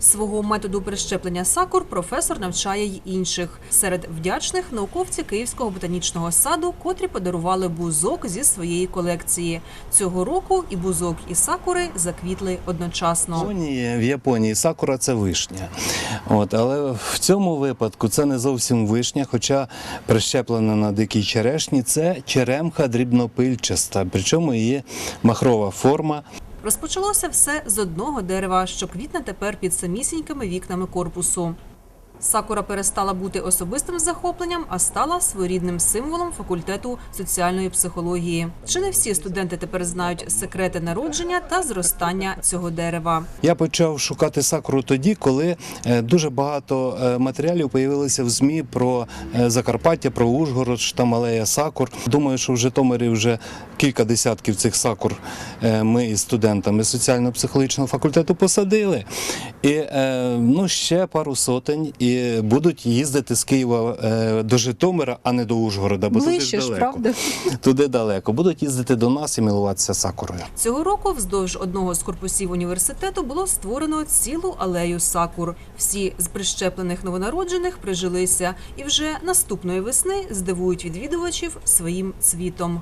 Свого методу прищеплення сакур професор навчає й інших. Серед вдячних науковці Київського ботанічного саду, котрі подарували бузок зі своєї колекції. Цього року і бузок, і сакури заквітли В одночасно. Японії, в Японії сакура це вишня. От, але в цьому випадку це не зовсім вишня, хоча прищеплена на дикій черешні це черемха дрібнопильчаста, причому її махрова форма. Розпочалося все з одного дерева, що квітне тепер під самісінькими вікнами корпусу. Сакура перестала бути особистим захопленням, а стала своєрідним символом факультету соціальної психології. Чи не всі студенти тепер знають секрети народження та зростання цього дерева? Я почав шукати сакуру тоді, коли е, дуже багато е, матеріалів появилося в ЗМІ про е, Закарпаття, про Ужгород, що там алея сакур. Думаю, що в Житомирі вже кілька десятків цих сакур ми із студентами соціально-психологічного факультету посадили. І ну, ще пару сотень, будуть їздити з Києва е, до Житомира, а не до Ужгорода, бо Ближче туди ж, далеко. правда? Туди далеко. Будуть їздити до нас і милуватися сакурою. Цього року вздовж одного з корпусів університету було створено цілу алею сакур. Всі з прищеплених новонароджених прижилися і вже наступної весни здивують відвідувачів своїм цвітом.